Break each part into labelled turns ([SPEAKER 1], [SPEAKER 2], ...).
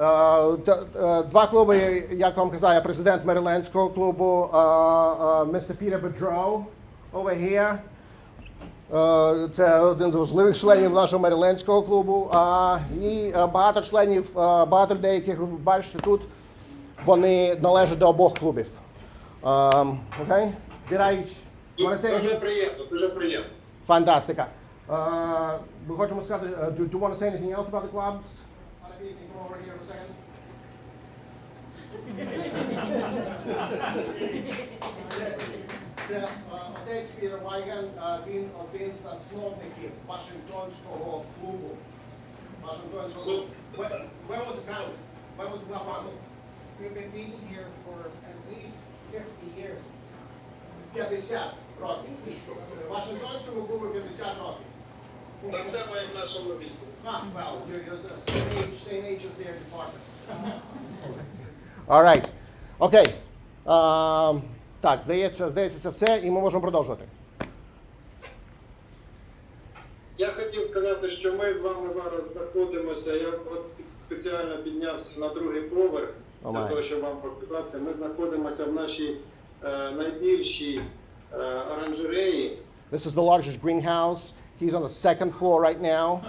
[SPEAKER 1] Е, е, Два клуби, як вам казав, я президент Мерилендського клубу, е, містер Пітер Бедроу over here. Це один з важливих членів нашого Мерилендського клубу. І багато членів, багато людей, яких ви бачите тут, вони належать до обох клубів. Окей? Say
[SPEAKER 2] Дуже приємно, дуже приємно.
[SPEAKER 1] Фантастика. Ми хочемо сказати, do, do you want to say anything else about the clubs? Can you come over here for a second? Це е, отець Пітер Вайген, е, він один з засновників Вашингтонського клубу. Вашингтонського клубу. When, when was it founded? When was the club founded?
[SPEAKER 3] We've been meeting here for at least fifty years.
[SPEAKER 1] 50 років. Вашингтонському клубу 50 років.
[SPEAKER 2] Так само, як в нашому віку.
[SPEAKER 1] Well, you're, you're the same age, same age as their departments. All right. Окей. Ем, так, здається, здається, це все, і ми можемо продовжувати.
[SPEAKER 2] Я хотів сказати, що ми з вами зараз знаходимося. Я от спе- спеціально піднявся на другий поверх
[SPEAKER 1] О,
[SPEAKER 2] для того, щоб вам показати. Ми знаходимося в нашій е, найбільшій е, оранжереї.
[SPEAKER 1] This is the largest greenhouse. He's on the second floor right now.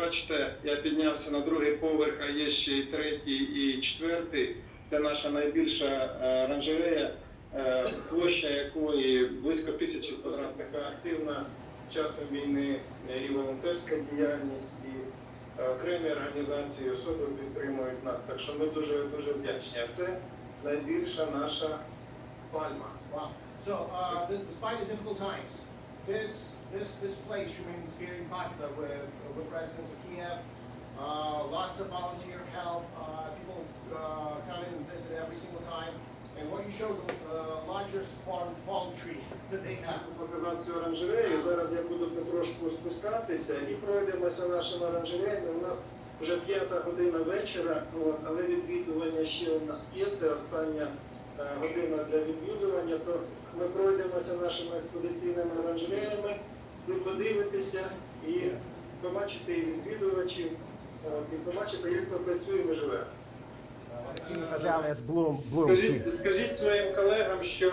[SPEAKER 2] Бачите, я піднявся на другий поверх, а є ще і третій, і четвертий. Це наша найбільша е, оранжерея, е, площа якої близько тисячі квадратних активна з часом війни е, і волонтерська діяльність, і окремі організації особи підтримують нас. Так що ми дуже дуже вдячні. А це найбільша наша пальма.
[SPEAKER 1] Wow. So, uh, despite the difficult times, this, this, this place remains very popular with, with residents of Kiev. Uh, lots of volunteer help. Uh, people uh, come in and visit every single time. And what you show is the uh, largest palm, tree that they have.
[SPEAKER 2] показав цю оранжерею. Зараз я буду потрошку спускатися і пройдемося нашими оранжереями. У нас вже п'ята година вечора, але відвідування ще у нас є. Це остання е, година для відвідування. То ми пройдемося нашими експозиційними оранжереями, ви подивитеся і побачите і відвідувачів, і побачите, як ми працюємо і живемо.
[SPEAKER 1] Bloom, bloom
[SPEAKER 2] Скажіть, скажіть своїм колегам, що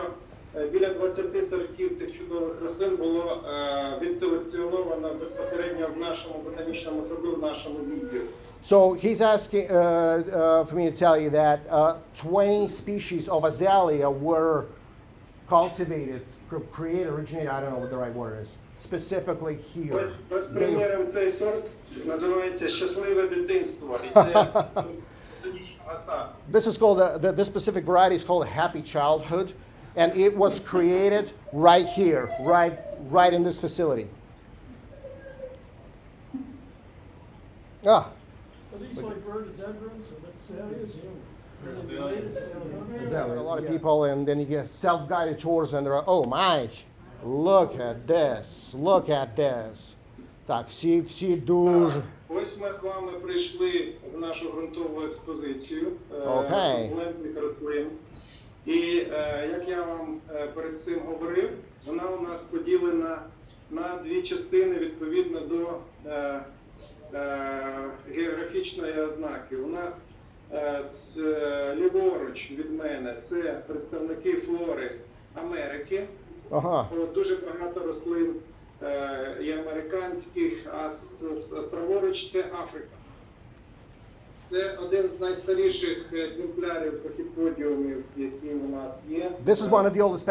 [SPEAKER 2] е, біля 20 сортів цих чудових рослин було е, відселекціоновано безпосередньо в нашому ботанічному саду, в нашому відділі.
[SPEAKER 1] So he's asking uh, uh, for me to tell you that uh, 20 species of azalea were cultivated, cr- created, originated, I don't know what the right word is, specifically
[SPEAKER 2] Ось,
[SPEAKER 1] here.
[SPEAKER 2] ось
[SPEAKER 1] They-
[SPEAKER 2] приміром цей сорт називається щасливе дитинство. І це ботанічна сад.
[SPEAKER 1] This is called, uh, the, this specific variety is called Happy Childhood, and it was created right here, right, right in this facility. Ah,
[SPEAKER 4] Are these like rhododendrons or azaleas? Are
[SPEAKER 1] a lot of people, and then you get self-guided tours, and they're oh my, look at this, look at this. Так, всі, всі дуже.
[SPEAKER 2] Ось ми з вами прийшли в нашу ґрунтову експозицію е,
[SPEAKER 1] Окей.
[SPEAKER 2] сукулентних рослин. І е, як я вам е, перед цим говорив, вона у нас поділена на дві частини відповідно до географічної ознаки. У нас ліворуч від мене це представники флори Америки.
[SPEAKER 1] Ага.
[SPEAKER 2] Дуже багато рослин е, і американських, а праворуч це Африка. Це один з найстаріших екземплярів пахіподіумів, які у нас є.
[SPEAKER 1] This is one of the oldest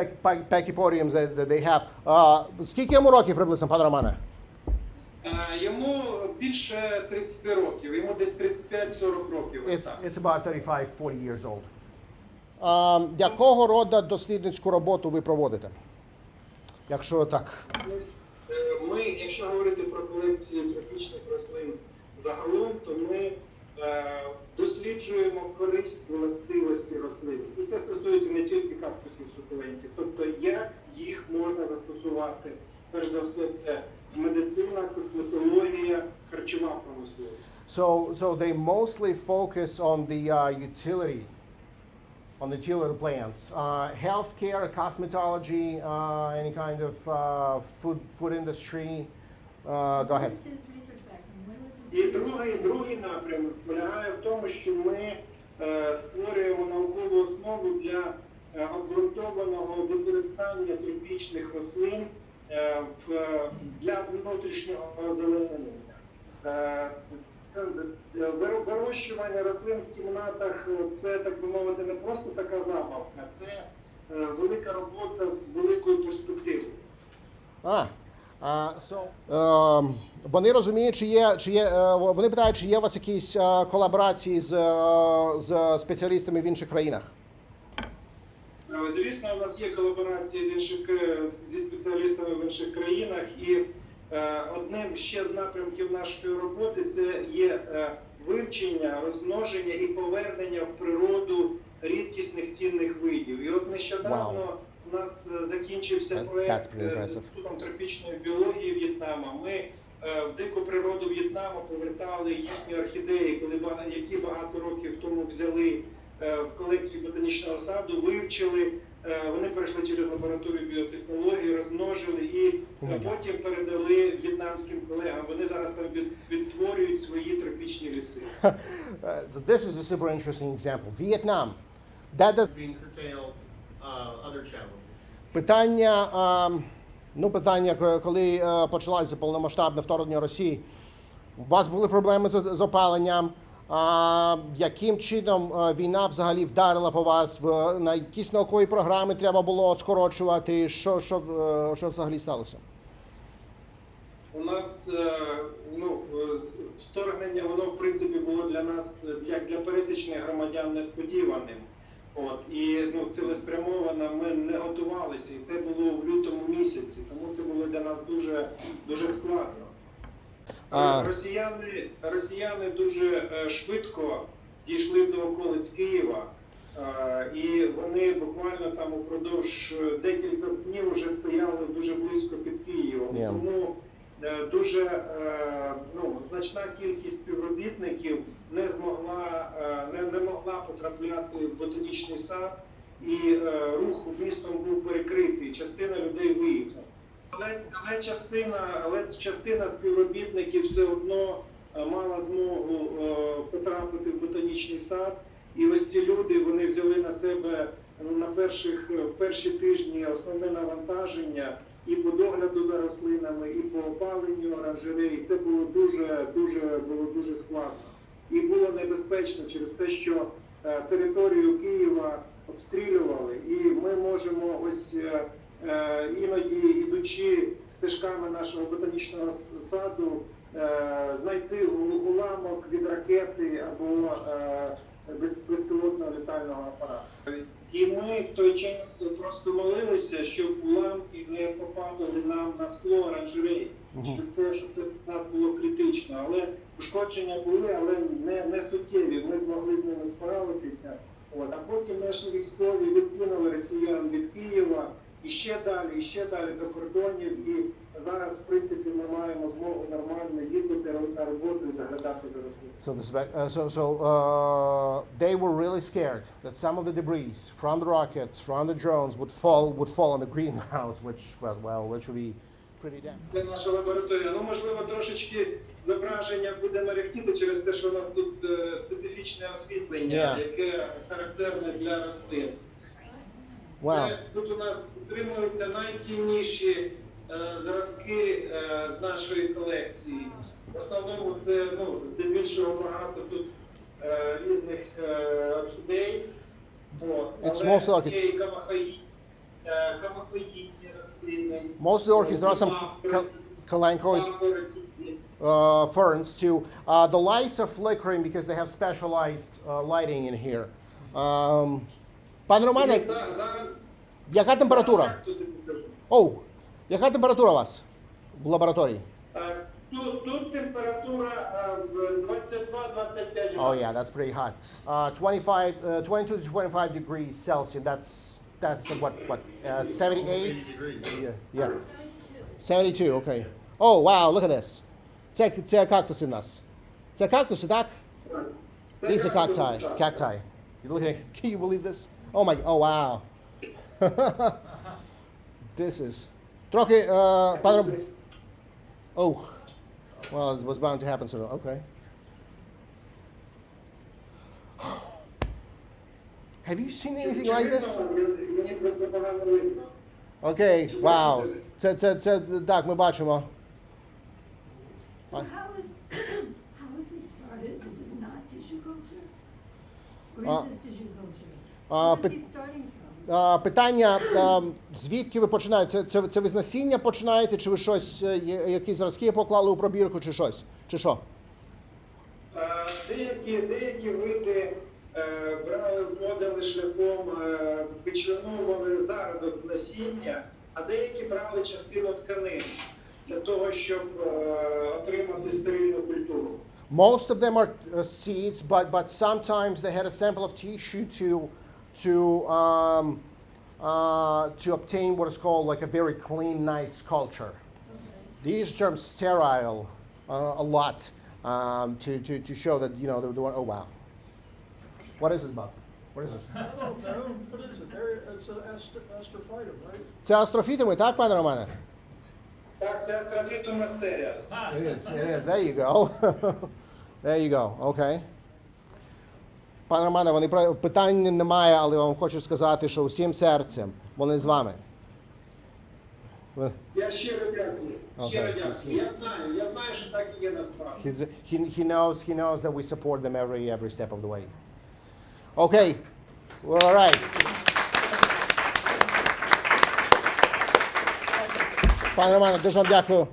[SPEAKER 1] pachypodiums that, that they have. Uh, скільки йому років приблизно, пане Романе?
[SPEAKER 2] Більше 30 років, йому десь 35-40 років. Ось
[SPEAKER 1] It's,
[SPEAKER 2] так.
[SPEAKER 1] it's about 35, 40 years old. Um, якого роду дослідницьку роботу ви проводите? Якщо так.
[SPEAKER 2] Е, Ми, якщо говорити про колекції тропічних рослин загалом, то ми е, досліджуємо користь властивості рослин. І це стосується не тільки кактусів сукулентів, тобто як їх можна застосувати. Перш за все, це медицина, косметологія, харчова промисловість.
[SPEAKER 1] So, so they mostly focus on the uh, utility, on the utility plants, uh, healthcare, cosmetology, uh, any kind of uh, food food industry. Uh, go ahead.
[SPEAKER 5] What is his research background? When was
[SPEAKER 2] І другий, другий напрямок полягає в тому, що ми е, створюємо наукову основу для е, обґрунтованого використання тропічних рослин е, в, для внутрішнього озеленення. Е, Це е, вирощування рослин в кімнатах е, це, так би мовити, не просто така забавка, це е, велика робота з великою перспективою.
[SPEAKER 1] А, а, so, ем, вони розуміють, чи є, чи є, е, вони питають, чи є у вас якісь е, колаборації з, е, з спеціалістами в інших країнах?
[SPEAKER 2] Е, Звісно, у нас є колаборації з інших е, зі спеціалістами в інших країнах, і е, одним ще з напрямків нашої роботи це є е, вивчення, розмноження і повернення в природу рідкісних цінних видів. І от нещодавно у нас закінчився проект з інститутом тропічної біології В'єтнама. Ми в дику природу В'єтнаму повертали їхні орхідеї, коли які багато років тому взяли в колекцію ботанічного саду, вивчили. е, Вони пройшли через лабораторію біотехнології, розмножили і е, потім передали в'єтнамським колегам. Вони зараз там від, відтворюють свої тропічні ліси.
[SPEAKER 1] Uh, so this is a super interesting example. Vietnam. That does,
[SPEAKER 5] being curtailed, uh, other challenges.
[SPEAKER 1] питання, ем, ну, питання, коли е, почалося повномасштабне вторгнення Росії, у вас були проблеми з, з опаленням. А, яким чином війна взагалі вдарила по вас? На якісь наукові програми треба було скорочувати? Що, що, е, що взагалі сталося?
[SPEAKER 2] У нас е, ну, е, вторгнення, воно в принципі було для нас, як для пересічних громадян, несподіваним. От, і ну, цілеспрямовано ми не готувалися, і це було в лютому місяці, тому це було для нас дуже, дуже складно.
[SPEAKER 1] А-
[SPEAKER 2] Росіяни, росіяни дуже е, швидко дійшли до околиць Києва, е, і вони буквально там упродовж е, декількох днів вже стояли дуже близько під Києвом.
[SPEAKER 1] Yeah.
[SPEAKER 2] Тому дуже ну, значна кількість співробітників не змогла не, не могла потрапляти в ботанічний сад, і рух містом був перекритий. Частина людей виїхала. Але, але частина, але частина співробітників все одно е, мала змогу е, потрапити в ботанічний сад. І ось ці люди вони взяли на себе ну, на перших перші тижні основне навантаження і по догляду за рослинами, і по опаленню оранжереї. Це було дуже дуже було дуже складно. І було небезпечно через те, що е, територію Києва обстрілювали, і ми можемо ось е, е, іноді, ідучи стежками нашого ботанічного саду, е, знайти уламок від ракети або е, безпілотного літального апарату. І ми в той час просто молилися, щоб уламки не попадали нам на скло оранжереї. Через те, що це в нас було критично. Але ушкодження були, але не, не суттєві. Ми змогли з ними справитися. От. А потім наші військові відкинули росіян від Києва і ще далі, і ще далі до кордонів. І зараз, в принципі, ми маємо змогу нормально їздити на роботу і доглядати за рослинами.
[SPEAKER 1] So this uh, so so uh, they were really scared that some of the debris from the rockets, from the drones, would fall would fall on the greenhouse, which well, well, which would be pretty damn.
[SPEAKER 2] Це наша лабораторія. Ну, можливо, трошечки зображення буде мерехтіти через те, що у нас тут е, специфічне освітлення,
[SPEAKER 1] Yeah.
[SPEAKER 2] яке характерне для рослин.
[SPEAKER 1] Wow.
[SPEAKER 2] Це, тут у нас утримуються найцінніші е, зразки е, з нашої колекції. В основному це ну, здебільшого багато тут е, різних е, орхідей. От.
[SPEAKER 1] It's
[SPEAKER 2] Але
[SPEAKER 1] mostly orchids.
[SPEAKER 2] є і камахаї- е, камахоїдні рослини.
[SPEAKER 1] Most of the orchids, there are some cal- Kalancho's
[SPEAKER 2] Папороті.
[SPEAKER 1] uh, ferns too. Uh, the lights are flickering because they have specialized uh, lighting in here. Um, пане Романе,
[SPEAKER 2] За- Зараз
[SPEAKER 1] яка температура?
[SPEAKER 2] зараз кактуси покажу.
[SPEAKER 1] Оу, яка температура у вас в лабораторії?
[SPEAKER 2] Е, Тут, тут температура е, в 22-25
[SPEAKER 1] Oh yeah, that's pretty hot. Uh, 25, uh, 22 to 25 degrees Celsius. That's that's uh, what what uh, 78.
[SPEAKER 5] 80 degrees.
[SPEAKER 1] Yeah, yeah. 72. Okay. Oh wow, look at this. Це це кактуси у нас. Це кактуси, так?
[SPEAKER 2] Це
[SPEAKER 1] These are
[SPEAKER 2] кактуси,
[SPEAKER 1] cacti.
[SPEAKER 2] так.
[SPEAKER 1] Cacti. You look at. Can you believe this? Oh my. Oh wow. this is. Трохи. Uh, пане Роб- Oh. Well, it was bound to happen sooner. Okay. Have you seen anything like this?
[SPEAKER 2] Мені просто погано видно.
[SPEAKER 1] Окей, вау. Це, це, це, так, ми бачимо.
[SPEAKER 6] So how is, how is this started? This is not tissue culture? Or
[SPEAKER 1] Uh,
[SPEAKER 6] is this tissue culture?
[SPEAKER 1] А, питання, а, звідки ви починаєте? Це, це, це ви з насіння починаєте, чи ви щось, е, є- якісь зразки поклали у пробірку, чи щось? Чи що?
[SPEAKER 2] Е, Деякі, деякі види е, брали, вводили шляхом, е, вичленовували зародок з насіння, а деякі брали частину тканин для того, щоб е, отримати стерильну культуру.
[SPEAKER 1] Most of them are uh, seeds, but, but sometimes they had a sample of tissue to, to um, uh, to obtain what is called like a very clean, nice culture. They use the term sterile uh, a lot um, to, to, to show that you know the, the one, oh wow, what is this about? What is this?
[SPEAKER 4] I don't know. It's uh, an astro, astrophytum, right?
[SPEAKER 1] It's
[SPEAKER 2] astrophytum. It's aqua romana.
[SPEAKER 1] It is. It is. There you go. there you go. Okay. Пане Романе, вони про- питань немає, але вам хочу сказати, що усім серцем вони з вами.
[SPEAKER 2] Я щиро дякую. Щиро дякую. Я знаю, я знаю, що так і є насправді.
[SPEAKER 1] He, he knows he knows that we support them every every step of the way. Okay. All right. Пане Романе, дуже вам дякую.